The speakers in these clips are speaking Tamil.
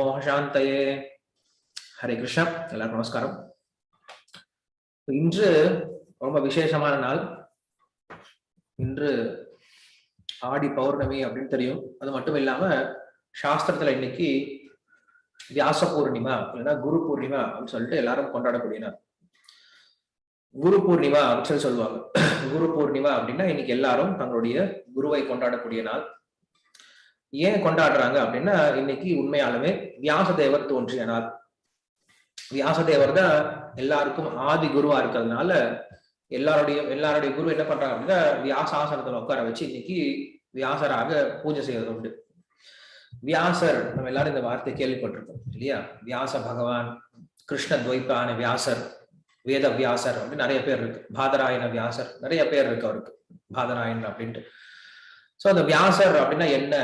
மோகசாந்தயே ஹரே கிருஷ்ணா எல்லாருக்கும் நமஸ்காரம் இன்று ரொம்ப விசேஷமான நாள் இன்று ஆடி பௌர்ணமி அப்படின்னு தெரியும். அது மட்டும் இல்லாம சாஸ்திரத்துல இன்னைக்கு வியாச பூர்ணிமா இல்லைன்னா குரு பூர்ணிமா அப்படின்னு சொல்லிட்டு எல்லாரும் கொண்டாடக்கூடிய நாள் குரு பூர்ணிமா அப்படின்னு சொல்லி சொல்லுவாங்க. குரு பூர்ணிமா அப்படின்னா இன்னைக்கு எல்லாரும் தங்களுடைய குருவை கொண்டாடக்கூடிய நாள். ஏன் கொண்டாடுறாங்க அப்படின்னா இன்னைக்கு உண்மையாலுமே வியாசதேவர் தோன்றிய நாள் வியாசதேவர் தான் எல்லாருக்கும் ஆதி குருவா இருக்கிறதுனால எல்லாருடைய எல்லாருடைய குரு என்ன பண்றாங்க அப்படின்னா வியாசாசனத்துல உட்கார வச்சு இன்னைக்கு வியாசராக பூஜை செய்வது உண்டு. வியாசர் நம்ம எல்லாரும் இந்த வார்த்தை கேள்விப்பட்டிருக்கோம் இல்லையா? வியாச பகவான் கிருஷ்ண துவைப்பான வியாசர் வேத வியாசர் அப்படின்னு நிறைய பேர் இருக்கு. பாதராயண வியாசர் நிறைய பேர் இருக்கு அவருக்கு. பாதராயணன் அப்படின்ட்டு. சோ அந்த வியாசர் அப்படின்னா என்ன?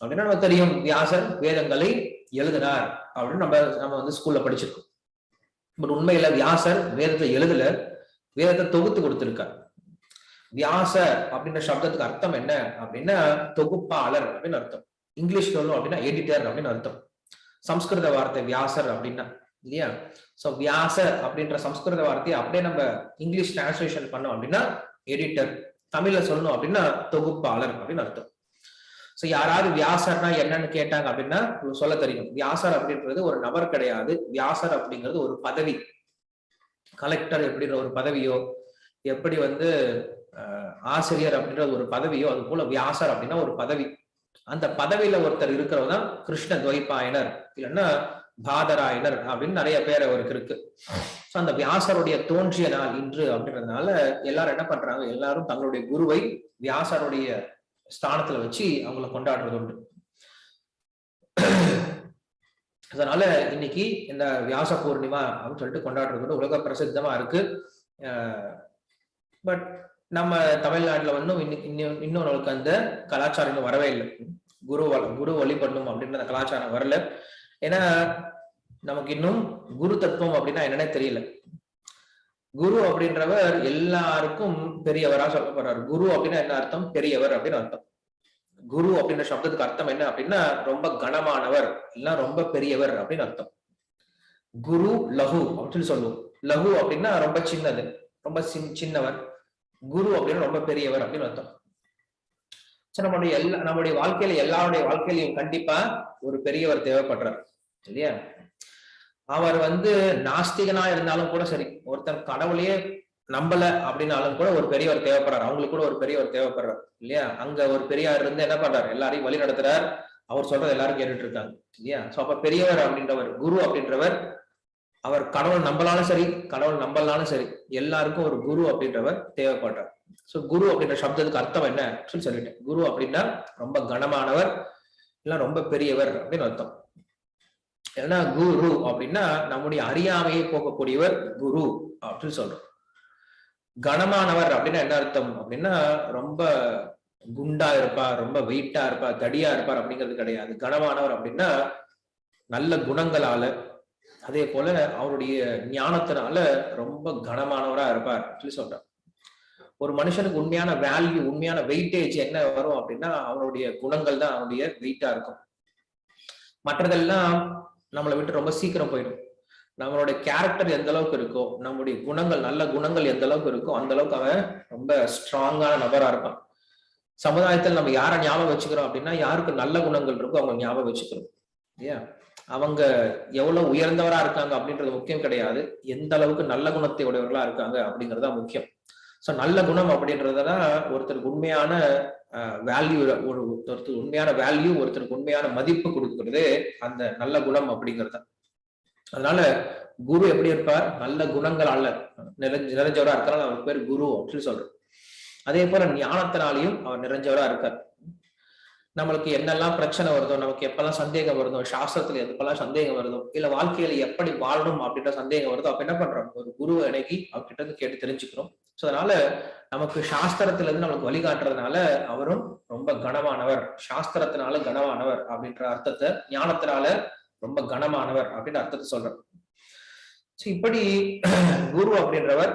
அப்படின்னா நமக்கு தெரியும். வியாசர் வேதங்களை எழுதினார் அப்படின்னு நம்ம நம்ம வந்து ஸ்கூல்ல படிச்சிருக்கோம். பட் உண்மையில வியாசர் வேதத்தை எழுதல. வேதத்தை தொகுத்து கொடுத்திருக்கார். வியாச அப்படின்ற சப்தத்துக்கு அர்த்தம் என்ன அப்படின்னா தொகுப்பாளர் அப்படின்னு அர்த்தம். இங்கிலீஷ் சொல்லணும் அப்படின்னா எடிட்டர் அப்படின்னு அர்த்தம். சம்ஸ்கிருத வார்த்தை வியாசர் அப்படின்னா இல்லையா? சோ வியாச அப்படின்ற சம்ஸ்கிருத வார்த்தையை அப்படியே நம்ம இங்கிலீஷ் டிரான்ஸ்லேஷன் பண்ணோம் அப்படின்னா எடிட்டர் தமிழ்ல சொல்லணும் அப்படின்னா தொகுப்பாளர் அப்படின்னு அர்த்தம். சோ யாராவது வியாசர்னா என்னன்னு கேட்டாங்க அப்படின்னா சொல்ல தெரியும். வியாசர் அப்படின்றது ஒரு நபர் கிடையாது. வியாசர் அப்படிங்கிறது ஒரு பதவி. கலெக்டர் எப்படின்ற ஒரு பதவியோ எப்படி வந்து ஆசிரியர் அப்படின்ற ஒரு பதவியோ அது போல வியாசர் அப்படின்னா ஒரு பதவி. அந்த பதவியில ஒருத்தர் இருக்கிறவர் தான் கிருஷ்ண துவைப்பாயனர். இல்லைன்னா பாதராயனர் அப்படின்னு நிறைய பேர் அவருக்கு இருக்கு. ஸோ அந்த வியாசருடைய தோன்றிய நாள் இன்று அப்படின்றதுனால எல்லாரும் என்ன பண்றாங்க? எல்லாரும் தங்களுடைய குருவை வியாசருடைய ஸ்தானத்துல வச்சு அவங்கள கொண்டாடுறது உண்டு. அதனால இன்னைக்கு இந்த வியாச பூர்ணிமா அப்படின்னு சொல்லிட்டு கொண்டாடுறது வந்து உலக பிரசித்தமா இருக்கு. பட் நம்ம தமிழ்நாட்டுல வந்து இன்னும் இன்னும் நம்மளுக்கு அந்த கலாச்சாரம் இன்னும் வரவே இல்லை. குரு குரு வழிபடணும் அப்படின்ற அந்த கலாச்சாரம் வரல. ஏன்னா நமக்கு இன்னும் குரு தத்துவம் அப்படின்னா என்னன்னே தெரியல. குரு அப்படின்றவர் எல்லாருக்கும் பெரியவரா சொல்லப்படுறாரு. குரு அப்படின்னா என்ன அர்த்தம்? பெரியவர் அப்படின்னு அர்த்தம். குரு அப்படின்ற சப்தத்துக்கு அர்த்தம் என்ன அப்படின்னா ரொம்ப கனமானவர் எல்லாம் ரொம்ப பெரியவர் அப்படின்னு அர்த்தம். குரு லகு அப்படின்னு சொல்லுவோம். லகு அப்படின்னா ரொம்ப சின்னது ரொம்ப சின்னவர். குரு அப்படின்னா ரொம்ப பெரியவர் அப்படின்னு அர்த்தம். நம்மளுடைய எல்லா நம்முடைய வாழ்க்கையில எல்லாருடைய வாழ்க்கையிலையும் கண்டிப்பா ஒரு பெரியவர் தேவைப்படுறார் இல்லையா? அவர் வந்து நாஸ்திகனா இருந்தாலும் கூட சரி. ஒருத்தர் கடவுளையே நம்பல அப்படின்னாலும் கூட ஒரு பெரியவர் தேவைப்படுறாரு. அவங்களுக்கு கூட ஒரு பெரியவர் தேவைப்படுறார். இல்லையா? அங்க ஒரு பெரியார் இருந்து என்ன பண்றாரு? எல்லாரையும் வழி நடத்துறார். அவர் சொல்றது எல்லாரும் கேட்டுட்டு இருக்காங்க. இல்லையா? சோ அப்ப பெரியவர் அப்படின்றவர் குரு அப்படின்றவர் அவர் கடவுள் நம்பலாலும் சரி கடவுள் நம்பலாலும் சரி எல்லாருக்கும் ஒரு குரு அப்படின்றவர் தேவைப்படுறார். சோ குரு அப்படின்ற சப்தத்துக்கு அர்த்தம் என்ன? சொல்லி சொல்லிட்டேன். குரு அப்படின்னா ரொம்ப கனமானவர் இல்ல ரொம்ப பெரியவர் அப்படின்னு அர்த்தம். ஏன்னா குரு அப்படின்னா நம்முடைய அறியாமையை போக்கக்கூடியவர் குரு அப்படின்னு சொல்றோம். கனமானவர் அப்படின்னா என்ன அர்த்தம்? அப்படின்னா ரொம்ப குண்டா இருப்பார் ரொம்ப வெயிட்டா இருப்பார் தடியா இருப்பார் அப்படிங்கிறது கிடையாது. கனமானவர் அப்படின்னா நல்ல குணங்களால அதே போல அவருடைய ஞானத்தினால ரொம்ப கனமானவரா இருப்பார் சொல்லி சொல்றார் ஒரு மனுஷனுக்கு உண்மையான வேல்யூ உண்மையான வெயிட்டேஜ் என்ன வரும் அப்படின்னா அவனுடைய குணங்கள் தான் அவனுடைய வெயிட்டா இருக்கும். மற்றதெல்லாம் நம்மளை விட்டு ரொம்ப சீக்கிரம் போயிடும். நம்மளுடைய கேரக்டர் எந்த அளவுக்கு இருக்கோ நம்முடைய குணங்கள் நல்ல குணங்கள் எந்த அளவுக்கு இருக்கோ அந்த அளவுக்கு அவன் ரொம்ப ஸ்ட்ராங்கான நபரா இருப்பான். சமுதாயத்தில் நம்ம யாரை ஞாபகம் வச்சுக்கிறோம் அப்படின்னா யாருக்கு நல்ல குணங்கள் இருக்கோ அவங்க ஞாபகம் வச்சுக்கிறோம். இல்லையா? அவங்க எவ்வளவு உயர்ந்தவரா இருக்காங்க அப்படின்றது முக்கியம் கிடையாது. எந்த அளவுக்கு நல்ல குணத்தை உடையவர்களா இருக்காங்க அப்படிங்கிறது தான் முக்கியம். ஸோ நல்ல குணம் அப்படின்றதுதான் ஒருத்தருக்கு உண்மையான வேல்யூ ஒரு ஒருத்தருக்கு உண்மையான வேல்யூ ஒருத்தருக்கு உண்மையான மதிப்பு கொடுக்கறது அந்த நல்ல குணம் அப்படிங்கிறது. அதனால குரு எப்படி இருப்பார்? நல்ல குணங்களால நிறைஞ்ச நிறைஞ்சவரா இருக்கிறாங்க அவருக்கு பேர் குரு அப்படின்னு சொல்றோம் அதே போல ஞானத்தினாலையும் அவர் நிறைஞ்சவரா இருக்கார். நம்மளுக்கு என்னெல்லாம் பிரச்சனை வருதோ நமக்கு எப்பெல்லாம் சந்தேகம் வருதோ சாஸ்திரத்துல எப்பெல்லாம் சந்தேகம் வருதோ இல்ல வாழ்க்கையில எப்படி வாழணும் அப்படின்ற சந்தேகம் வருதோ அப்ப என்ன பண்றோம்? ஒரு குருவை அணுகி அவர்கிட்ட இருந்து கேட்டு தெரிஞ்சுக்கிறோம். சோ அதனால நமக்கு சாஸ்திரத்துல இருந்து நமக்கு வழிகாட்டுறதுனால அவரும் ரொம்ப கனமானவர். சாஸ்திரத்தினால கனமானவர் அப்படின்ற அர்த்தத்தை ஞானத்தினால ரொம்ப கனமானவர் அப்படின்ற அர்த்தத்தை சொல்றோம் சோ இப்படி குரு அப்படின்றவர்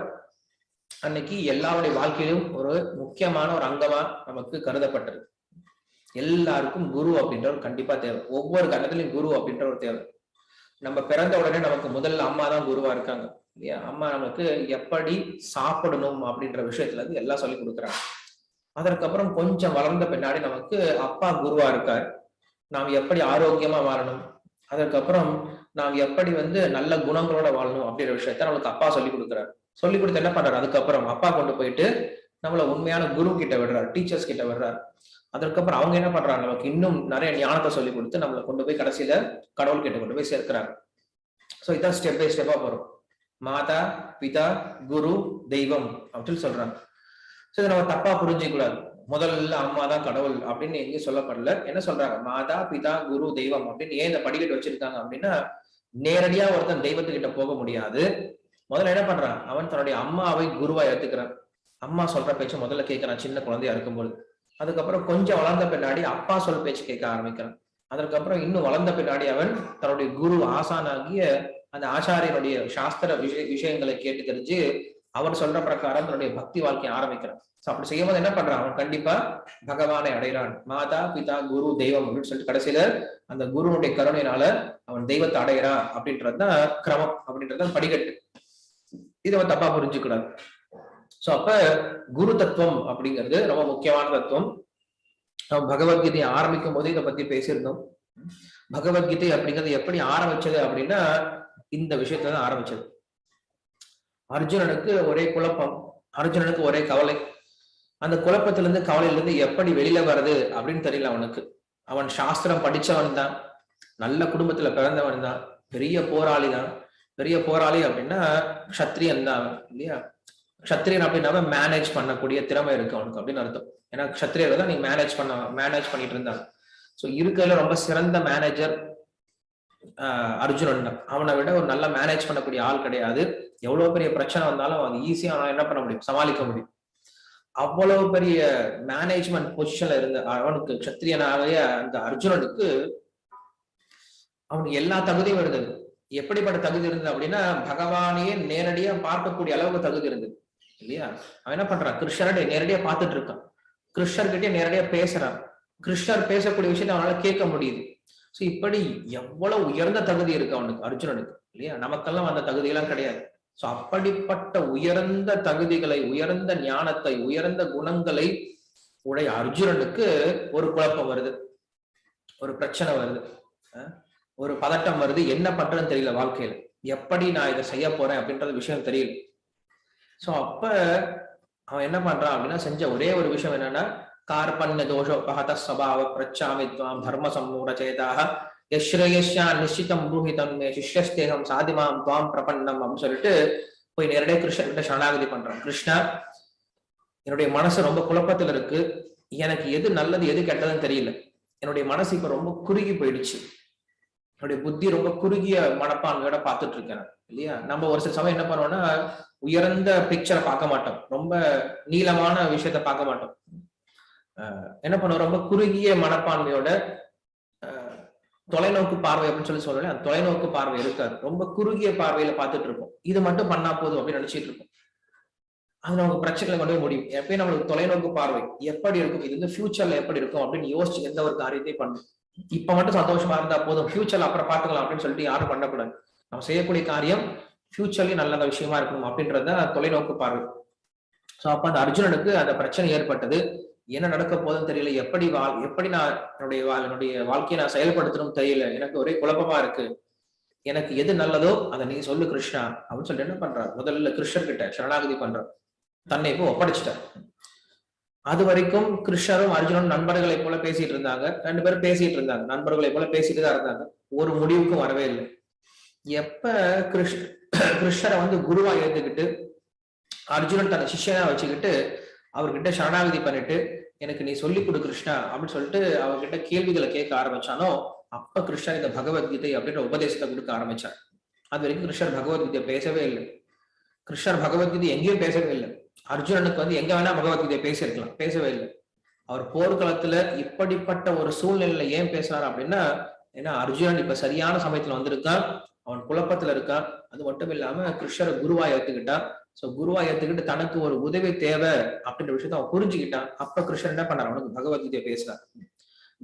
அன்னைக்கு எல்லாருடைய வாழ்க்கையிலும் ஒரு முக்கியமான ஒரு அங்கமா நமக்கு கருதப்பட்டது. எல்லாருக்கும் குரு அப்படின்றவர் கண்டிப்பா தேவை. ஒவ்வொரு கட்டத்திலையும் குரு அப்படின்றவர் தேவை. நம்ம பிறந்த உடனே நமக்கு முதல்ல அம்மா தான் குருவா இருக்காங்க. இல்லையா? அம்மா நமக்கு எப்படி சாப்பிடணும் அப்படின்ற விஷயத்துல இருந்து எல்லாம் சொல்லி கொடுக்குறாங்க. அதற்கப்புறம் கொஞ்சம் வளர்ந்த பின்னாடி நமக்கு அப்பா குருவா இருக்கார். நாம் எப்படி ஆரோக்கியமா வாழணும்? அதற்கப்புறம் நாம் எப்படி வந்து நல்ல குணங்களோட வாழணும் அப்படின்ற விஷயத்த நம்மளுக்கு அப்பா சொல்லி கொடுக்குறாரு. சொல்லி கொடுத்து என்ன பண்றாரு? அதுக்கப்புறம் அப்பா கொண்டு போயிட்டு நம்மள உண்மையான குரு கிட்ட விடுறாரு டீச்சர்ஸ் கிட்ட விடுறாரு. அதற்கப்புறம் அவங்க என்ன பண்றாங்க? நமக்கு இன்னும் நிறைய ஞானத்தை சொல்லி கொடுத்து நம்மளை கொண்டு போய் கடைசியில கடவுள் கிட்ட கொண்டு போய் சேர்க்கிறாங்க. ஸோ இதான் ஸ்டெப் பை ஸ்டெப்பா போறோம். மாதா பிதா குரு தெய்வம் அப்படின்னு சொல்றாங்க. ஸோ இதை நம்ம தப்பா புரிஞ்சிக்கூடாது முதல்ல அம்மா தான் கடவுள் அப்படின்னு எங்கேயும் சொல்லப்படல. என்ன சொல்றாங்க? மாதா பிதா குரு தெய்வம் அப்படின்னு ஏன் இந்த படிக்கட்டு வச்சிருக்காங்க அப்படின்னா நேரடியா ஒருத்தன் தெய்வத்துக்கிட்ட போக முடியாது. முதல்ல என்ன பண்றான்? அவன் தன்னுடைய அம்மாவை குருவா ஏத்துக்கிறான். அம்மா சொல்ற பேச்சு முதல்ல கேட்கறான். சின்ன குழந்தையா இருக்கும்போது. அதுக்கப்புறம் கொஞ்சம் வளர்ந்த பின்னாடி அப்பா சொல் பேச்சு கேட்க ஆரம்பிக்கிறான். அதற்கப்புறம் இன்னும் வளர்ந்த பின்னாடி அவன் தன்னுடைய குரு ஆசானாகிய அந்த ஆச்சாரியனுடைய சாஸ்திர விஷய விஷயங்களை கேட்டு தெரிஞ்சு அவர் சொல்ற பிரகாரம் தன்னுடைய பக்தி வாழ்க்கையை ஆரம்பிக்கிறான். அப்படி செய்யும்போது என்ன பண்றான்? அவன் கண்டிப்பா பகவானை அடைகிறான். மாதா பிதா குரு தெய்வம் அப்படின்னு சொல்லிட்டு கடைசியில அந்த குருனுடைய கருணையினால அவன் தெய்வத்தை அடைகிறான் அப்படின்றதுதான் கிரமம் அப்படின்றது படிக்கட்டு. இதை தப்பா புரிஞ்சுக்கூடாது சோ அப்ப குரு தத்துவம் அப்படிங்கிறது ரொம்ப முக்கியமான தத்துவம். நம்ம பகவத்கீதையை ஆரம்பிக்கும் போது இதை பத்தி பேசியிருந்தோம். பகவத்கீதை அப்படிங்கிறது எப்படி ஆரம்பிச்சது அப்படின்னா இந்த விஷயத்துல தான் ஆரம்பிச்சது. அர்ஜுனனுக்கு ஒரே குழப்பம் அர்ஜுனனுக்கு ஒரே கவலை. அந்த குழப்பத்திலிருந்து கவலையிலிருந்து எப்படி வெளியில வர்றது அப்படின்னு தெரியல அவனுக்கு. அவன் சாஸ்திரம் படிச்சவன் தான். நல்ல குடும்பத்துல பிறந்தவன் தான். பெரிய போராளி தான். பெரிய போராளி அப்படின்னா க்ஷத்ரியன் தான் இல்லையா? க்ஷத்ரியன் அப்படின்னா மேனேஜ் பண்ணக்கூடிய திறமை இருக்கு அவனுக்கு அப்படின்னு அர்த்தம். ஏன்னா க்ஷத்ரியர் தான் நீ மேனேஜ் பண்ண மேனேஜ் பண்ணிட்டு இருந்தாங்க. ஸோ இருக்கிறதுல ரொம்ப சிறந்த மேனேஜர் அர்ஜுனன் தான் அவனை விட ஒரு நல்ல மேனேஜ் பண்ணக்கூடிய ஆள் கிடையாது. எவ்வளவு பெரிய பிரச்சனை வந்தாலும் அது ஈஸியா என்ன பண்ண முடியும்? சமாளிக்க முடியும். அவ்வளவு பெரிய மேனேஜ்மெண்ட் பொசிஷன்ல இருந்த அவனுக்கு க்ஷத்ரியனாகிய அந்த அர்ஜுனனுக்கு அவனுக்கு எல்லா தகுதியும் இருந்தது. எப்படிப்பட்ட தகுதி இருந்தது அப்படின்னா பகவானையே நேரடியா பார்க்கக்கூடிய அளவுக்கு தகுதி இருந்தது. இல்லையா? அவன் என்ன பண்றான்? கிருஷ்ணரை நேரடியா பார்த்துட்டு இருக்கான். கிருஷ்ணர்கிட்டயே நேரடியா பேசுறான். கிருஷ்ணர் பேசக்கூடிய விஷயத்த அவனால கேட்க முடியுது. சோ இப்படி எவ்வளவு உயர்ந்த தகுதி இருக்கு அவனுக்கு அர்ஜுனனுக்கு இல்லையா? நமக்கெல்லாம் அந்த தகுதியெல்லாம் கிடையாது. சோ அப்படிப்பட்ட உயர்ந்த தகுதிகளை உயர்ந்த ஞானத்தை உயர்ந்த குணங்களை உடைய அர்ஜுனனுக்கு ஒரு குழப்பம் வருது. ஒரு பிரச்சனை வருது. ஒரு பதட்டம் வருது. என்ன பண்றதுன்னு தெரியல வாழ்க்கையில. எப்படி நான் இதை செய்ய போறேன் அப்படின்றது விஷயம் தெரியல. சோ அப்ப அவன் என்ன பண்றான் அப்படின்னா செஞ்ச ஒரே ஒரு விஷயம் என்னன்னா கார்பண்ய தோஷோபகத சபாவ பிரச்சாமித்வாம் தர்ம சம்மூட சேதாக யஸ்ரேயஸ்யா நிச்சிதம் பூஹிதம் சிஷ்யஸ்தேகம் சாதிமாம் துவாம் பிரபன்னம் அப்படின்னு சொல்லிட்டு போய் நேரடியாக கிருஷ்ணர்கிட்ட சரணாகதி பண்றான். கிருஷ்ணா என்னுடைய மனசு ரொம்ப குழப்பத்துல இருக்கு. எனக்கு எது நல்லது எது கெட்டதுன்னு தெரியல. என்னுடைய மனசு இப்ப ரொம்ப குறுகி போயிடுச்சு. என்னுடைய புத்தி ரொம்ப குறுகிய மனப்பான்மையோட பார்த்துட்டு இருக்கேன் இல்லையா? நம்ம ஒரு சில சமயம் என்ன பண்ணுவோம்னா உயர்ந்த பிக்சரை பார்க்க மாட்டோம். ரொம்ப நீளமான விஷயத்த பார்க்க மாட்டோம். என்ன பண்ணுவோம்? ரொம்ப குறுகிய மனப்பான்மையோட தொலைநோக்கு பார்வை அப்படின்னு சொல்லி சொல்றேன் அந்த தொலைநோக்கு பார்வை இருக்காது. ரொம்ப குறுகிய பார்வையில பார்த்துட்டு இருப்போம். இது மட்டும் பண்ணா போதும் அப்படின்னு நினைச்சிட்டு இருக்கோம் அது நமக்கு பிரச்சனை கொண்டு போய் முடியும். எப்பயும் நம்மளுக்கு தொலைநோக்கு பார்வை எப்படி இருக்கும்? இது வந்து ஃபியூச்சர்ல எப்படி இருக்கும்? அப்படின்னு யோசிச்சு எந்த ஒரு காரியத்தையும் பண்ணும் இப்ப மட்டும் சந்தோஷமா இருந்தா போதும். ஃபியூச்சர்ல அப்புறம் பாத்துக்கலாம் அப்படின்னு சொல்லிட்டு யாரும் பண்ணக்கூடாது. நம்ம செய்யக்கூடிய காரியம் ஃபியூச்சர்லயும் நல்ல விஷயமா இருக்கணும் அப்படின்றத தொலைநோக்கு பார்வை. சோ அப்போ அந்த அர்ஜுனனுக்கு அந்த பிரச்சனை ஏற்பட்டது. என்ன நடக்க போதுன்னு தெரியல. எப்படி வாழ் எப்படி நான் என்னுடைய என்னுடைய வாழ்க்கையை நான் செயல்படுத்தணும் தெரியல. எனக்கு ஒரே குழப்பமா இருக்கு. எனக்கு எது நல்லதோ அதை நீ சொல்லு கிருஷ்ணா அப்படின்னு சொல்லிட்டு என்ன பண்றாரு? முதல்ல கிருஷ்ணர் கிட்ட சரணாகதி பண்றார். தன்னை இப்போ ஒப்படைச்சிட்டார். அது வரைக்கும் கிருஷ்ணரும் அர்ஜுனனும் நண்பர்களை போல பேசிட்டு இருந்தாங்க. ரெண்டு பேரும் பேசிட்டு இருந்தாங்க. நண்பர்களை போல பேசிட்டு தான் இருந்தாங்க. ஒரு முடிவுக்கும் வரவே இல்லை. எப்ப கிருஷ்ண கிருஷ்ணரை வந்து குருவா ஏத்துக்கிட்டு அர்ஜுனன் தன்னை சிஷ்யனா வச்சுக்கிட்டு அவர்கிட்ட சரணாகதி பண்ணிட்டு எனக்கு நீ சொல்லி கொடு கிருஷ்ணா அப்படின்னு சொல்லிட்டு அவர்கிட்ட கேள்விகளை கேட்க ஆரம்பிச்சானோ அப்ப கிருஷ்ணர் இந்த பகவத்கீதை அப்படின்ற உபதேசத்தை கொடுக்க ஆரம்பிச்சார். அது வரைக்கும் கிருஷ்ணர் பகவத்கீதை பேசவே இல்லை. கிருஷ்ணர் பகவத்கீதை எங்கேயும் பேசவே இல்லை. அர்ஜுனனுக்கு வந்து எங்க வேணா பகவத்கீதையை பேசியிருக்கலாம் பேசவே இல்லை. அவர் போர்க்களத்துல இப்படிப்பட்ட ஒரு சூழ்நிலையில ஏன் பேசுறாரு அப்படின்னா ஏன்னா அர்ஜுனன் இப்ப சரியான சமயத்துல வந்திருக்கான். அவன் குழப்பத்துல இருக்கான் அது மட்டும் இல்லாம கிருஷ்ணரை குருவா ஏத்துக்கிட்டான் சோ குருவா ஏத்துக்கிட்டு தனக்கு ஒரு உதவி தேவை அப்படின்ற விஷயத்த அவன் புரிஞ்சுக்கிட்டான். அப்ப கிருஷ்ணன் என்ன பண்ணார் அவனுக்கு பகவத்கீதையை பேசுறான்.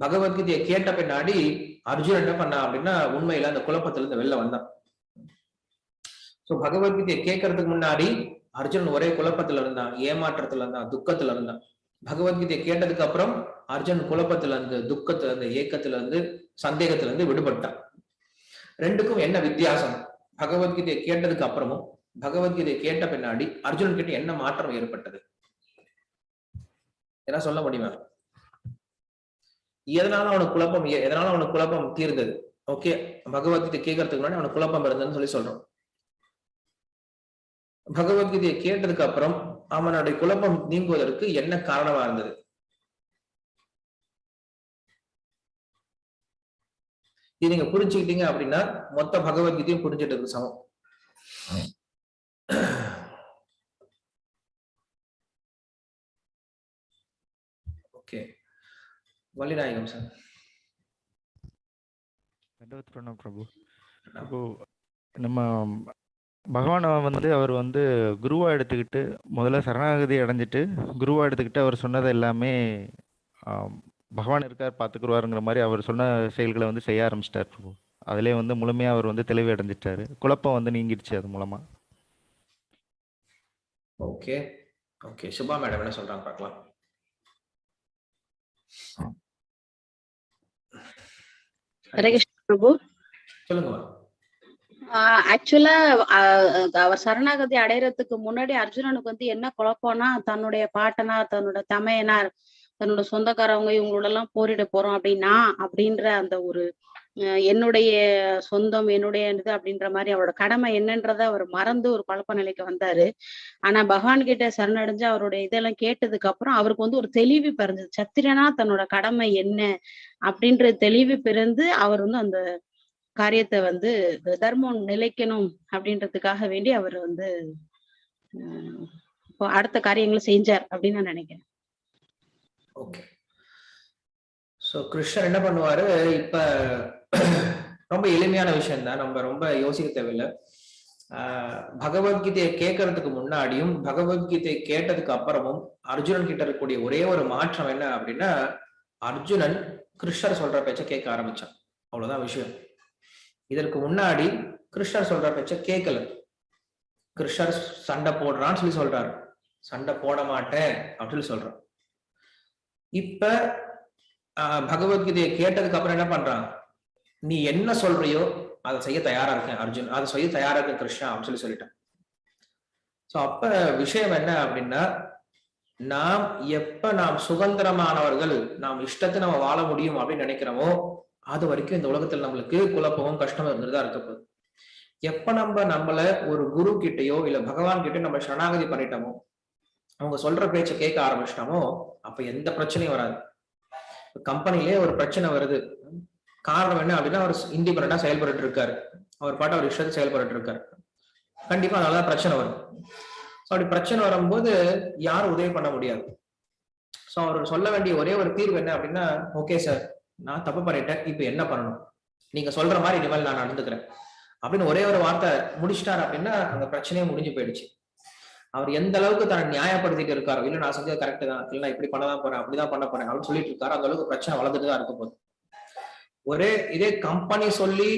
பகவத்கீதையை கேட்ட பின்னாடி அர்ஜுன் என்ன பண்ணா அப்படின்னா உண்மையில அந்த குழப்பத்துல இருந்து வெளில வந்தான். சோ பகவத்கீதையை கேட்கறதுக்கு முன்னாடி அர்ஜுனன் ஒரே குழப்பத்துல இருந்தான். ஏமாற்றத்துல இருந்தான். துக்கத்துல இருந்தான். பகவத்கீதையை கேட்டதுக்கு அப்புறம் அர்ஜுன் குழப்பத்துல இருந்து துக்கத்துல இருந்து ஏக்கத்துல இருந்து சந்தேகத்துல இருந்து விடுபட்டான். ரெண்டுக்கும் என்ன வித்தியாசம்? பகவத்கீதையை கேட்டதுக்கு அப்புறமும் பகவத்கீதையை கேட்ட பின்னாடி அர்ஜுனன் கிட்ட என்ன மாற்றம் ஏற்பட்டது? என்ன சொல்ல முடியுமா? எதனால அவனுக்கு குழப்பம் ஏ- எதனால அவனுக்கு குழப்பம் தீர்ந்தது? ஓகே பகவத்கீதை கேட்கறதுக்கு முன்னாடி அவனுக்கு குழப்பம் இருந்ததுன்னு சொல்லி சொல்றோம். பகவத்கீதையை கேட்டதுக்கு அப்புறம் அவனுடைய குழப்பம் நீங்குவதற்கு என்ன காரணமா இருந்தது? இது நீங்க புரிஞ்சுக்கிட்டீங்க அப்படின்னா மொத்த பகவத்கீதையும் புரிஞ்சுட்டு சமம். ஓகே. வள்ளிநாயகம் சார். பிரபு. பிரபு நம்ம பகவானை வந்து அவர் வந்து குருவா எடுத்துக்கிட்டு முதல்ல சரணாகதி அடைஞ்சிட்டு குருவா எடுத்துக்கிட்டு அவர் சொன்னது எல்லாமே பகவான் இருக்கார் பார்த்துக்குருவாருங்கிற மாதிரி அவர் சொன்ன செயல்களை வந்து செய்ய ஆரம்பிச்சிட்டார் பிரபு. அதிலே வந்து முழுமையாக அவர் வந்து தெளிவு அடைஞ்சிட்டாரு. குழப்பம் வந்து நீங்கிடுச்சு அது மூலமா. ஓகே. ஓகே. சுபா மேடம் என்ன சொல்றாங்க பார்க்கலாம். பிரபு. சொல்லுங்க ஆக்சுவலா அவர் சரணாகதி அடையறதுக்கு முன்னாடி அர்ஜுனனுக்கு வந்து என்ன குழப்பம்னா தன்னுடைய பாட்டனார் தன்னோட தமையனார் தன்னோட சொந்தக்காரவங்க இவங்களோட எல்லாம் போரிட போறோம் அப்படின்னா அப்படின்ற அந்த ஒரு என்னுடைய சொந்தம் என்னுடைய இது அப்படின்ற மாதிரி அவரோட கடமை என்னன்றத அவர் மறந்து ஒரு குழப்ப நிலைக்கு வந்தாரு. ஆனா பகவான் கிட்ட சரணடைஞ்சு அவருடைய இதெல்லாம் கேட்டதுக்கு அப்புறம் அவருக்கு வந்து ஒரு தெளிவு பிறந்தது. சத்திரனா தன்னோட கடமை என்ன அப்படின்ற தெளிவு பிறந்து அவர் வந்து அந்த காரியத்தை வந்து தர்மம் நிலைக்கணும் அப்படின்றதுக்காக வேண்டி அவர் வந்து அடுத்த காரியங்களை செஞ்சார் அப்படின்னு நான் நினைக்கிறேன். ஓகே சோ கிருஷ்ணர் என்ன பண்ணுவாரு? இப்ப ரொம்ப எளிமையான விஷயம் தான் நம்ம ரொம்ப யோசிக்க தேவையில்லை. ஆஹ் பகவத்கீதையை கேட்கறதுக்கு முன்னாடியும் பகவத்கீதையை கேட்டதுக்கு அப்புறமும் அர்ஜுனன் கிட்ட இருக்கக்கூடிய ஒரே ஒரு மாற்றம் என்ன அப்படின்னா அர்ஜுனன் கிருஷ்ணர் சொல்ற பேச்ச கேட்க ஆரம்பிச்சான். அவ்வளவுதான் விஷயம். இதற்கு முன்னாடி கிருஷ்ணர் சொல்ற பேச்ச கேட்கல. கிருஷ்ணர் சண்டை போடுறான்னு சொல்லி சொல்றாரு. சண்டை போட மாட்டேன் அப்படின்னு சொல்லி சொல்றான். இப்ப பகவத்கீதையை கேட்டதுக்கு அப்புறம் என்ன பண்றான் நீ என்ன சொல்றியோ அதை செய்ய தயாரா இருக்கேன் அர்ஜுன். அதை செய்ய தயாரா இருக்கேன் கிருஷ்ணா அப்படின்னு சொல்லி சொல்லிட்டான். சோ அப்ப விஷயம் என்ன அப்படின்னா நாம் எப்ப நாம் சுதந்திரமானவர்கள் நாம் இஷ்டத்தை நம்ம வாழ முடியும் அப்படின்னு நினைக்கிறோமோ அது வரைக்கும் இந்த உலகத்துல நம்மளுக்கு குழப்பமும் கஷ்டமும் இருந்துதான் இருக்க போகுது. எப்ப நம்ம நம்மள ஒரு குரு கிட்டயோ இல்ல பகவான் கிட்ட நம்ம சரணாகதி பண்ணிட்டோமோ அவங்க சொல்ற பேச்சை கேட்க ஆரம்பிச்சிட்டோமோ அப்ப எந்த பிரச்சனையும் வராது. கம்பெனிலே ஒரு பிரச்சனை வருது. காரணம் என்ன அப்படின்னா அவர் இண்டிபெண்டா செயல்பட்டு இருக்காரு. அவர் பாட்டு அவர் இஷ்டத்தை செயல்பட்டு இருக்காரு. கண்டிப்பா அதனால பிரச்சனை வரும். ஸோ அப்படி பிரச்சனை வரும்போது யாரும் உதவி பண்ண முடியாது. ஸோ அவர் சொல்ல வேண்டிய ஒரே ஒரு தீர்வு என்ன அப்படின்னா ஓகே சார் நான் தப்பு பண்ணிட்டேன். இப்போ என்ன பண்ணணும்? நீங்க சொல்ற மாதிரி இனிமேல் நான் நடந்துக்கிறேன். அப்படின்னு ஒரே ஒரு வார்த்தை முடிச்சிட்டாரு அப்படின்னா அந்த பிரச்சனையே முடிஞ்சு போயிடுச்சு. அவர் எந்த அளவுக்கு தன்னை நியாயப்படுத்திட்டு இருக்காரோ இல்லை நான் செஞ்சது கரெக்ட் தான் இல்லை நான் இப்படி பண்ணதான் போறேன் அப்படிதான் பண்ண போறேன் அப்படின்னு சொல்லிட்டு இருக்காரு அந்த அளவுக்கு பிரச்சனை வளர்ந்துட்டு தான் இருக்க போகுது. ஒரே இதே கம்பெனி சொல்லி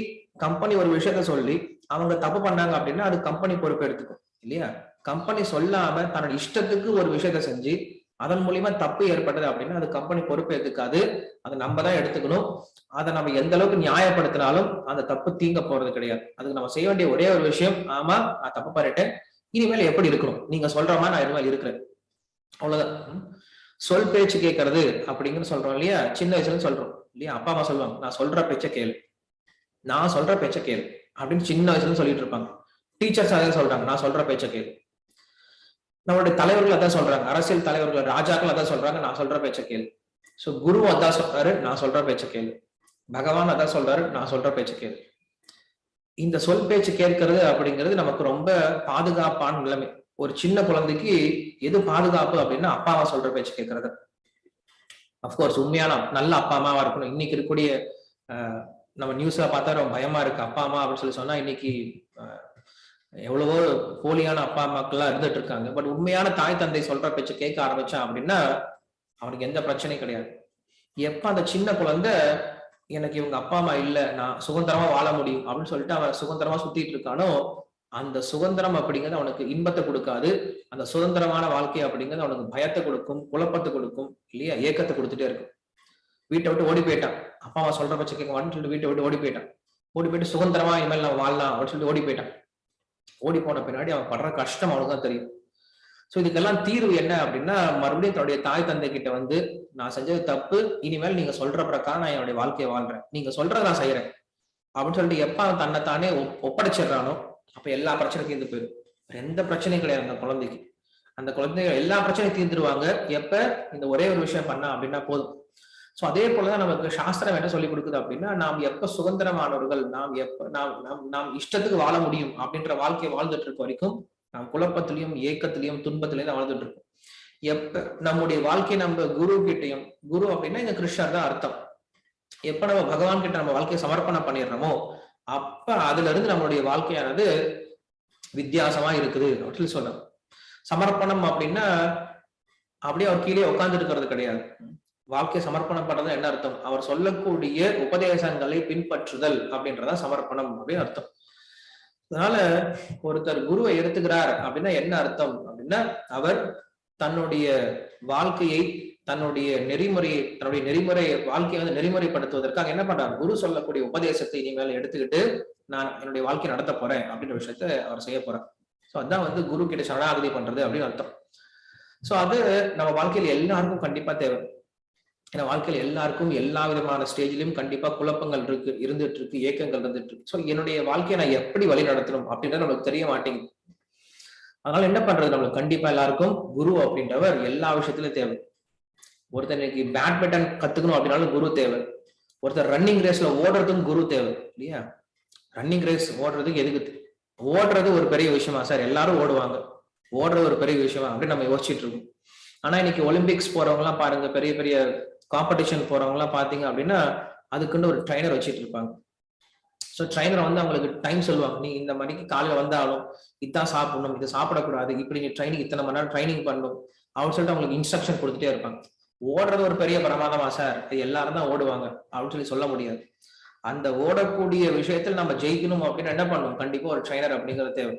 கம்பெனி ஒரு விஷயத்த சொல்லி அவங்க தப்பு பண்ணாங்க அப்படின்னா அது கம்பெனி பொறுப்பு எடுத்துக்கும் இல்லையா? கம்பெனி சொல்லாம தன்னோட இஷ்டத்துக்கு ஒரு விஷயத்த செஞ்சு அதன் மூலியமா தப்பு ஏற்பட்டது அப்படின்னா அது கம்பெனி பொறுப்பு எடுத்துக்காது அதை நம்ம தான் எடுத்துக்கணும். அதை நம்ம எந்த அளவுக்கு நியாயப்படுத்தினாலும் அந்த தப்பு தீங்க போறது கிடையாது. அதுக்கு நம்ம செய்ய வேண்டிய ஒரே ஒரு விஷயம் ஆமா நான் தப்பு பண்ணிட்டேன் இனிமேல் எப்படி இருக்கணும்? நீங்க சொல்ற மாதிரி நான் இனிமேல் இருக்கிறேன். அவ்வளவுதான். சொல் பேச்சு கேட்கறது அப்படிங்கன்னு சொல்றோம் இல்லையா? சின்ன வயசுல சொல்றோம். இல்லையா? அப்பா அம்மா சொல்லுவாங்க நான் சொல்ற பேச்ச கேளு. நான் சொல்ற பேச்ச கேளு. அப்படின்னு சின்ன வயசுல சொல்லிட்டு இருப்பாங்க. டீச்சர்ஸ் அதான் சொல்றாங்க நான் சொல்ற பேச்ச கேளு. நம்மளுடைய தலைவர்கள் அதான் சொல்றாங்க அரசியல் தலைவர்கள் ராஜாக்கள் அதான் சொல்றாங்க நான் சொல்ற பேச்ச கேளு. சோ குரு அதான் சொல்றாரு நான் சொல்ற பேச்ச கேளு. பகவான் அதான் சொல்றாரு நான் சொல்ற பேச்ச கேளு. இந்த சொல் பேச்சு கேட்கறது அப்படிங்கிறது நமக்கு ரொம்ப பாதுகாப்பான நிலைமை. ஒரு சின்ன குழந்தைக்கு எது பாதுகாப்பு அப்படின்னா அப்பாவா சொல்ற பேச்சு கேட்கறது. அப்கோர்ஸ் உண்மையான நல்ல அப்பா அம்மாவா இருக்கணும். இன்னைக்கு இருக்கக்கூடிய நம்ம நியூஸ்ல பார்த்தா ரொம்ப பயமா இருக்கு. அப்பா அம்மா அப்படின்னு சொல்லி சொன்னா இன்னைக்கு எவ்வளவோ போலியான அப்பா அம்மாக்கள்லாம் இருந்துட்டு இருக்காங்க. பட் உண்மையான தாய் தந்தை சொல்ற பேச்சு கேட்க ஆரம்பிச்சான் அப்படின்னா அவனுக்கு எந்த பிரச்சனையும் கிடையாது. எப்ப அந்த சின்ன குழந்தை எனக்கு இவங்க அப்பா அம்மா இல்ல நான் சுதந்திரமா வாழ முடியும் அப்படின்னு சொல்லிட்டு அவன் சுதந்திரமா சுத்திட்டு இருக்கானோ அந்த சுதந்திரம் அப்படிங்கிறது அவனுக்கு இன்பத்தை கொடுக்காது. அந்த சுதந்திரமான வாழ்க்கை அப்படிங்கிறது அவனுக்கு பயத்தை கொடுக்கும் குழப்பத்தை கொடுக்கும் இல்லையா? ஏக்கத்தை கொடுத்துட்டே இருக்கும். வீட்டை விட்டு ஓடி போயிட்டான். அப்பா அம்மா சொல்ற பட்சம் கேட்க வான்னு சொல்லிட்டு வீட்டை விட்டு ஓடி போயிட்டான். ஓடி போயிட்டு சுதந்திரமா இனிமேல் நான் வாழலாம் அப்படின்னு சொல்லிட்டு ஓடி போயிட்டான். ஓடி போன பின்னாடி அவன் படுற கஷ்டம் அவனுக்கு தான் தெரியும். ஸோ இதுக்கெல்லாம் தீர்வு என்ன அப்படின்னா மறுபடியும் தன்னுடைய தாய் தந்தை கிட்ட வந்து நான் செஞ்சது தப்பு இனிமேல் நீங்க சொல்ற பிரகாரம் நான் என்னுடைய வாழ்க்கையை வாழ்றேன். நீங்க சொல்றத நான் செய்யறேன் அப்படின்னு சொல்லிட்டு எப்ப அவன் தன்னைத்தானே ஒப்- ஒப்படைச்சிடுறானோ அப்ப எல்லா பிரச்சனையும் தீர்ந்து போயிடும். எந்த பிரச்சனையும் கிடையாது அந்த குழந்தைக்கு. அந்த குழந்தைங்க எல்லா பிரச்சனையும் தீர்ந்துருவாங்க. எப்ப? இந்த ஒரே ஒரு விஷயம் பண்ணா அப்படின்னா போதும். சோ அதே போலதான் நமக்கு சாஸ்திரம் என்ன சொல்லி கொடுக்குது அப்படின்னா நாம் எப்ப சுதந்திரமானவர்கள் நாம் எப்ப நாம் நாம் நாம் இஷ்டத்துக்கு வாழ முடியும் அப்படின்ற வாழ்க்கையை வாழ்ந்துட்டு இருக்க வரைக்கும் நாம் குழப்பத்திலையும் ஏக்கத்திலையும் துன்பத்திலையும் தான் வாழ்ந்துட்டு இருக்கோம் எப்ப நம்முடைய வாழ்க்கை நம்ம குரு கிட்டையும் குரு அப்படின்னா இங்க கிருஷ்ணர் தான் அர்த்தம். எப்ப நம்ம பகவான் கிட்ட நம்ம வாழ்க்கையை சமர்ப்பணம் பண்ணிடுறோமோ அப்ப அதுல இருந்து நம்மளுடைய வாழ்க்கையானது வித்தியாசமா இருக்குது அப்படின்னு சொல்லலாம் சமர்ப்பணம் அப்படின்னா அப்படியே அவர் கீழே உட்கார்ந்து இருக்கிறது கிடையாது. வாழ்க்கையை சமர்ப்பணம் பண்றது என்ன அர்த்தம்? அவர் சொல்லக்கூடிய உபதேசங்களை பின்பற்றுதல் அப்படின்றதா சமர்ப்பணம் அப்படின்னு அர்த்தம். அதனால ஒருத்தர் குருவை எடுத்துக்கிறார் அப்படின்னா என்ன அர்த்தம்? அப்படின்னா அவர் தன்னுடைய வாழ்க்கையை தன்னுடைய நெறிமுறையை தன்னுடைய நெறிமுறை வாழ்க்கையை வந்து நெறிமுறைப்படுத்துவதற்காக என்ன பண்றார்? குரு சொல்லக்கூடிய உபதேசத்தை இனிமேல் எடுத்துக்கிட்டு நான் என்னுடைய வாழ்க்கை நடத்த போறேன் அப்படின்ற விஷயத்த அவர் செய்ய போறார். ஸோ அதான் வந்து குரு கிட்ட சரணாகதி பண்றது அப்படின்னு அர்த்தம். ஸோ அது நம்ம வாழ்க்கையில எல்லாருக்கும் கண்டிப்பா தேவை. ஏன்னா வாழ்க்கையில எல்லாருக்கும் எல்லா விதமான ஸ்டேஜ்லயும் கண்டிப்பா குழப்பங்கள் இருக்கு இருந்துட்டு இருக்கு ஏக்கங்கள் இருந்துட்டு இருக்கு. ஸோ என்னுடைய வாழ்க்கையை நான் எப்படி வழி நடத்தணும் அப்படின்றது நமக்கு தெரிய மாட்டேங்குது. அதனால என்ன பண்றது? நம்மளுக்கு கண்டிப்பா எல்லாருக்கும் குரு அப்படின்றவர் எல்லா விஷயத்திலும் தேவை. ஒருத்தர் இன்னைக்கு பேட்மிண்டன் கத்துக்கணும் அப்படின்னாலும் குரு தேவை. ஒருத்தர் ரன்னிங் ரேஸ்ல ஓடுறதுக்கும் குரு தேவை இல்லையா? ரன்னிங் ரேஸ் ஓடுறதுக்கு எதுக்கு? ஓடுறது ஒரு பெரிய விஷயமா? சார் எல்லாரும் ஓடுவாங்க. ஓடுறது ஒரு பெரிய விஷயமா? அப்படின்னு நம்ம யோசிச்சுட்டு இருக்கோம். ஆனா இன்னைக்கு ஒலிம்பிக்ஸ் போறவங்க எல்லாம் பாருங்க பெரிய பெரிய காம்படிஷன் போறவங்க எல்லாம் பாத்தீங்க அப்படின்னா அதுக்குன்னு ஒரு ட்ரைனர் வச்சுட்டு இருப்பாங்க. ஸோ ட்ரைனர் வந்து அவங்களுக்கு டைம் சொல்லுவாங்க. நீ இந்த மணிக்கு காலையில் வந்தாலும் இதான் சாப்பிடணும். இது சாப்பிடக்கூடாது. இப்படி நீ ட்ரைனிங் இத்தனை மணி நேரம் ட்ரைனிங் பண்ணணும். அப்படின்னு சொல்லிட்டு அவங்களுக்கு இன்ஸ்ட்ரக்ஷன் கொடுத்துட்டே இருப்பாங்க. ஓடுறது ஒரு பெரிய பிரமாதமா சார் அது எல்லாரும் தான் ஓடுவாங்க. அப்படின்னு சொல்லி சொல்ல முடியாது. அந்த ஓடக்கூடிய விஷயத்தில் நம்ம ஜெயிக்கணும் அப்படின்னு என்ன பண்ணணும்? கண்டிப்பா ஒரு ட்ரைனர் அப்படிங்கிற தேவை.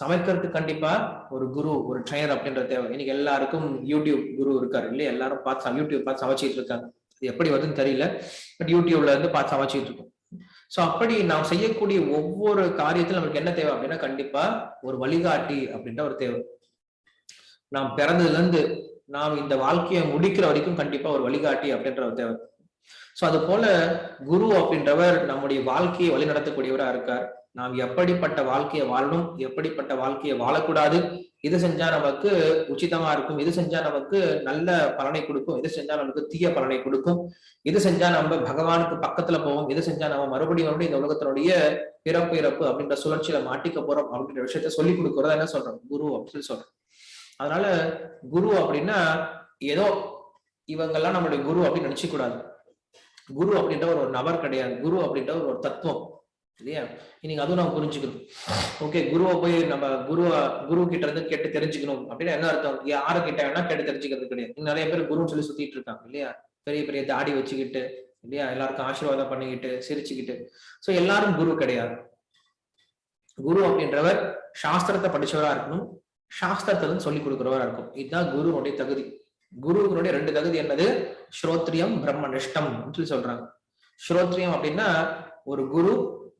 சமைக்கிறதுக்கு கண்டிப்பா ஒரு குரு ஒரு ட்ரைனர் அப்படின்ற தேவை. இன்னைக்கு எல்லாருக்கும் யூடியூப் குரு இருக்காரு இல்லையா? எல்லாரும் பார்த்து யூடியூப் பார்த்து சமைச்சிட்டு இருக்காங்க. அது எப்படி வருதுன்னு தெரியல. பட் யூடியூப்ல இருந்து பார்த்து சமைச்சிட்டு இருக்கோம். சோ அப்படி நாம் செய்யக்கூடிய ஒவ்வொரு காரியத்திலும் நமக்கு என்ன தேவை அப்படின்னா கண்டிப்பா ஒரு வழிகாட்டி அப்படின்ற ஒரு தேவை. நாம் பிறந்ததுல இருந்து நாம் இந்த வாழ்க்கையை முடிக்கிற வரைக்கும் கண்டிப்பா ஒரு வழிகாட்டி அப்படின்ற ஒரு தேவை. சோ அது போல குரு அப்படின்றவர் நம்முடைய வாழ்க்கையை வழி நடத்தக்கூடியவரா இருக்கார். நாம் எப்படிப்பட்ட வாழ்க்கையை வாழணும் எப்படிப்பட்ட வாழ்க்கையை வாழக்கூடாது இது செஞ்சா நமக்கு உச்சிதமா இருக்கும் இது செஞ்சா நமக்கு நல்ல பலனை கொடுக்கும் இது செஞ்சா நமக்கு தீய பலனை கொடுக்கும் இது செஞ்சா நம்ம பகவானுக்கு பக்கத்துல போவோம் இது செஞ்சா நம்ம மறுபடியும் மறுபடியும் இந்த உலகத்தினுடைய பிறப்பு இறப்பு அப்படின்ற சுழற்சியில மாட்டிக்க போறோம் அப்படின்ற விஷயத்த சொல்லி கொடுக்கறதா என்ன சொல்றோம்? குரு அப்படின்னு சொல்லி சொல்றோம். அதனால குரு அப்படின்னா ஏதோ இவங்கெல்லாம் நம்மளுடைய குரு அப்படின்னு நினைச்சு கூடாது. குரு அப்படின்ற ஒரு நபர் கிடையாது. குரு அப்படின்ற ஒரு தத்துவம். இல்லையா? இன்னைக்கு அதுவும் நம்ம புரிஞ்சுக்கணும். ஓகே குருவை போய் நம்ம குருவை குரு கிட்ட இருந்து கேட்டு தெரிஞ்சுக்கணும். அப்படின்னா என்ன அர்த்தம்? யாரு கிட்ட வேணா கேட்டு தெரிஞ்சுக்கிறது கிடையாது. நிறைய பேர் குருன்னு சொல்லி சுத்திட்டு இருக்காங்க இல்லையா? பெரிய பெரிய தாடி வச்சுக்கிட்டு இல்லையா? எல்லாருக்கும் ஆசீர்வாதம் பண்ணிக்கிட்டு சிரிச்சுக்கிட்டு. சோ எல்லாரும் குரு கிடையாது. குரு அப்படின்றவர் சாஸ்திரத்தை படிச்சவரா இருக்கணும். சாஸ்திரத்தை வந்து சொல்லி கொடுக்குறவரா இருக்கும் இதுதான் குருனுடைய தகுதி. குருவினுடைய ரெண்டு தகுதி என்னது? ஸ்ரோத்ரியம் பிரம்மனிஷ்டம் சொல்லி சொல்றாங்க. ஸ்ரோத்ரியம் அப்படின்னா ஒரு குரு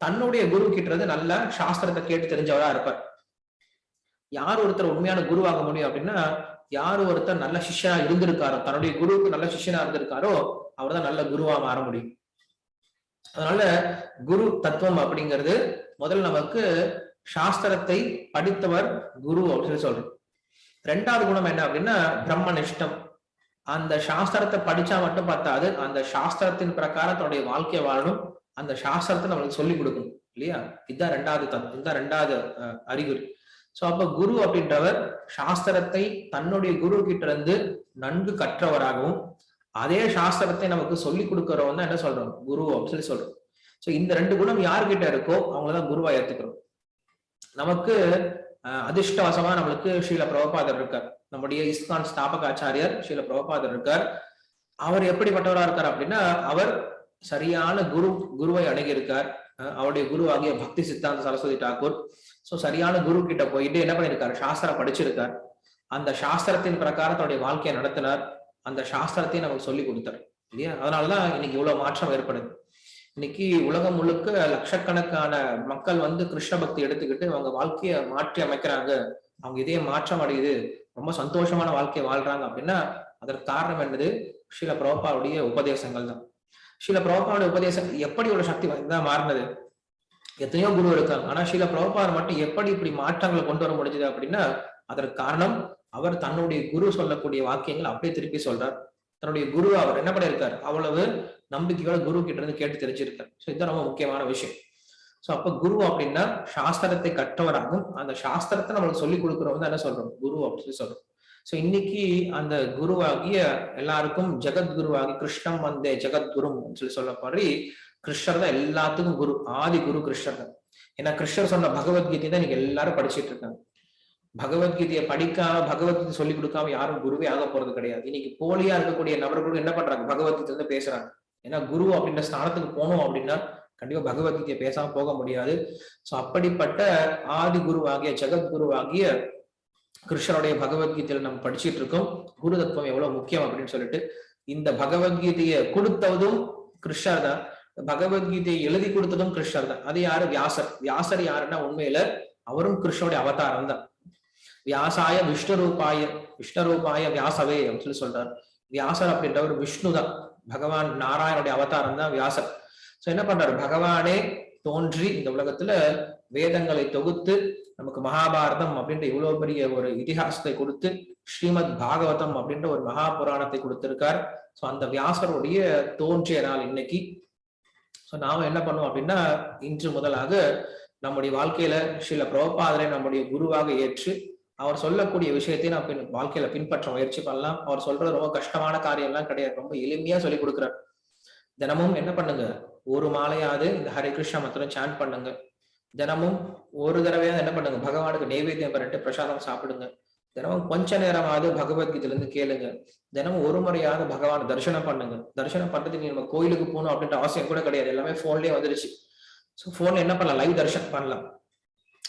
தன்னுடைய குரு கிட்டது நல்ல சாஸ்திரத்தை கேட்டு தெரிஞ்சவரா இருப்பார். யார் ஒருத்தர் உண்மையான குருவாக முடியும் அப்படின்னா யார் ஒருத்தர் நல்ல சிஷ்யனா இருந்திருக்காரோ தன்னுடைய குருவுக்கு நல்ல சிஷ்யனா இருந்திருக்காரோ அவர் தான் நல்ல குருவா மாற முடியும். அதனால குரு தத்துவம் அப்படிங்கிறது முதல்ல நமக்கு சாஸ்திரத்தை படித்தவர் குரு அப்படின்னு சொல்லி சொல்றோம். ரெண்டாவது குணம் என்ன அப்படின்னா பிரம்மனிஷ்டம். அந்த சாஸ்திரத்தை படிச்சா மட்டும் பார்த்தாது அந்த சாஸ்திரத்தின் பிரகாரம் தன்னுடைய வாழ்க்கையை வாழணும். அந்த சாஸ்திரத்தை நம்மளுக்கு சொல்லி கொடுக்கணும் இல்லையா? இதுதான் ரெண்டாவது தத் இதுதான் ரெண்டாவது அறிகுறி. சோ அப்ப குரு அப்படின்றவர் சாஸ்திரத்தை தன்னுடைய குரு கிட்ட இருந்து நன்கு கற்றவராகவும் அதே சாஸ்திரத்தை நமக்கு சொல்லி கொடுக்கறவங்க தான் என்ன சொல்றோம்? குரு அப்படின்னு சொல்லி சொல்றோம். சோ இந்த ரெண்டு குணம் யார்கிட்ட இருக்கோ அவங்களதான் குருவா ஏத்துக்கிறோம். நமக்கு அதிர்ஷ்டவசமா நம்மளுக்கு ஸ்ரீல பிரபபாதர் இருக்கார். நம்முடைய இஸ்கான் ஸ்தாபக ஆச்சாரியர் ஸ்ரீல பிரபபாதர் இருக்கார். அவர் எப்படிப்பட்டவரா இருக்கார் அப்படின்னா அவர் சரியான குரு குருவை அணுகியிருக்கார். அஹ் அவருடைய குரு ஆகிய பக்தி சித்தாந்த சரஸ்வதி தாக்கூர். சோ சரியான குரு கிட்ட போயிட்டு என்ன பண்ணிருக்காரு சாஸ்திரம் படிச்சிருக்கார். அந்த சாஸ்திரத்தின் பிரகாரம் தன்னுடைய வாழ்க்கையை நடத்தினார். அந்த சாஸ்திரத்தையும் நமக்கு சொல்லி கொடுத்தார். இல்லையா? அதனாலதான் இன்னைக்கு இவ்வளவு மாற்றம் ஏற்படுது. இன்னைக்கு உலகம் முழுக்க லட்சக்கணக்கான மக்கள் வந்து கிருஷ்ண பக்தி எடுத்துக்கிட்டு அவங்க வாழ்க்கையை மாற்றி அமைக்கிறாங்க. அவங்க இதே மாற்றம் அடையுது. ரொம்ப சந்தோஷமான வாழ்க்கையை வாழ்றாங்க அப்படின்னா அதற்கு காரணம் என்னது? ஸ்ரீல பிரபாவுடைய உபதேசங்கள் தான் ஷீல பிரபாவோட உபதேசம் எப்படி ஒரு சக்தி தான் மாறினது? எத்தனையோ குரு இருக்காங்க. ஆனா ஷீல பிரபுபார் மட்டும் எப்படி இப்படி மாற்றங்களை கொண்டு வர முடிஞ்சது அப்படின்னா அதற்கு காரணம் அவர் தன்னுடைய குரு சொல்லக்கூடிய வாக்கியங்கள் அப்படியே திருப்பி சொல்றார். தன்னுடைய குரு அவர் என்ன பண்ணியிருக்காரு? அவ்வளவு நம்பிக்கையோட குரு கிட்ட இருந்து கேட்டு தெரிஞ்சிருக்காரு. ஸோ இதுதான் ரொம்ப முக்கியமான விஷயம். ஸோ அப்ப குரு அப்படின்னா சாஸ்திரத்தை கற்றவராகும் அந்த சாஸ்திரத்தை நம்மளுக்கு சொல்லி கொடுக்குறவங்க என்ன சொல்றோம்? குரு அப்படின்னு சொல்லி சொல்றோம். ஸோ இன்னைக்கு அந்த குருவாகிய எல்லாருக்கும் ஜெகத்குருவாகி கிருஷ்ணம் வந்தே ஜெகத்குரும் சொல்லி சொல்ல மாதிரி கிருஷ்ணர் தான் எல்லாத்துக்கும் குரு ஆதி குரு கிருஷ்ணர் தான். ஏன்னா கிருஷ்ணர் சொன்ன பகவத்கீதை தான் இன்னைக்கு எல்லாரும் படிச்சிட்டு இருக்காங்க. பகவத்கீதையை படிக்காம பகவத்கீதை சொல்லி கொடுக்காம யாரும் குருவே ஆக போறது கிடையாது. இன்னைக்கு போலியா இருக்கக்கூடிய நபர்களும் என்ன பண்றாங்க? பகவத்கீதை வந்து பேசுறாங்க. ஏன்னா குரு அப்படின்ற ஸ்தானத்துக்கு போனோம் அப்படின்னா கண்டிப்பா பகவத்கீதையை பேசாம போக முடியாது. சோ அப்படிப்பட்ட ஆதி குருவாகிய ஜெகத்குருவாகிய கிருஷ்ணனுடைய பகவத்கீதையில நம்ம படிச்சிட்டு இருக்கோம். குரு தத்துவம் எவ்வளவு முக்கியம் அப்படின்னு சொல்லிட்டு இந்த பகவத்கீதையை கொடுத்ததும் கிருஷ்ணர் தான். பகவத்கீதையை எழுதி கொடுத்ததும் கிருஷ்ணர் தான். அது யாரு? வியாசர். வியாசர் யாருன்னா உண்மையில அவரும் கிருஷ்ணனுடைய அவதாரம் தான். வியாசாய விஷ்ணு ரூபாய விஷ்ணு ரூபாய வியாசவே அப்படின்னு சொல்லி சொல்றாரு. வியாசர் அப்படின்றவர் விஷ்ணு தான் பகவான் நாராயணுடைய அவதாரம் தான் வியாசர். சோ என்ன பண்றாரு? பகவானே தோன்றி இந்த உலகத்துல வேதங்களை தொகுத்து நமக்கு மகாபாரதம் அப்படின்ற இவ்வளவு பெரிய ஒரு இதிகாசத்தை கொடுத்து ஸ்ரீமத் பாகவதம் அப்படின்ற ஒரு மகா புராணத்தை கொடுத்திருக்கார். சோ அந்த வியாசருடைய தோன்றிய நாள் இன்னைக்கு. சோ நாம என்ன பண்ணுவோம் அப்படின்னா இன்று முதலாக நம்முடைய வாழ்க்கையில ஸ்ரீல பிரபாதரை நம்முடைய குருவாக ஏற்று அவர் சொல்லக்கூடிய விஷயத்தை நான் பின் வாழ்க்கையில பின்பற்ற முயற்சி பண்ணலாம். அவர் சொல்றது ரொம்ப கஷ்டமான காரியம் எல்லாம் கிடையாது. ரொம்ப எளிமையா சொல்லி கொடுக்குறார். தினமும் என்ன பண்ணுங்க? ஒரு மாலையாவது இந்த ஹரே கிருஷ்ணா மந்திரம் சாண்ட் பண்ணுங்க. தினமும் ஒரு தடவையாவது என்ன பண்ணுங்க? பகவானுக்கு நைவேத்தியம் பண்ணிட்டு பிரசாதம் சாப்பிடுங்க. தினமும் கொஞ்ச நேரமாவது பகவத்கீதையில இருந்து கேளுங்க. தினமும் ஒரு முறையாவது பகவான் தரிசனம் பண்ணுங்க. தரிசனம் பண்றதுக்கு நம்ம கோயிலுக்கு போகணும் அப்படின்ற அவசியம் கூட கிடையாது. எல்லாமே போன்லயே வந்துருச்சு. ஸோ போன்ல என்ன பண்ணலாம்? லைவ் தரிசனம் பண்ணலாம்.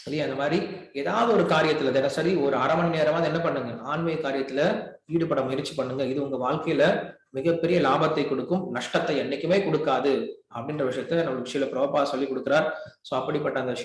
இல்லையா? அந்த மாதிரி ஏதாவது ஒரு காரியத்துல தினசரி ஒரு அரை மணி நேரமாவது என்ன பண்ணுங்க? ஆன்மீக காரியத்துல ஈடுபட முயற்சி பண்ணுங்க. இது உங்க வாழ்க்கையில மிகப்பெரிய லாபத்தை கொடுக்கும் நஷ்டத்தை என்னைக்குமே கொடுக்காது அப்படின்ற விஷயத்த நம்மளுக்கு ஸ்ரீல பிரபா சொல்லி கொடுக்கிறார். சோ அப்படிப்பட்ட அந்த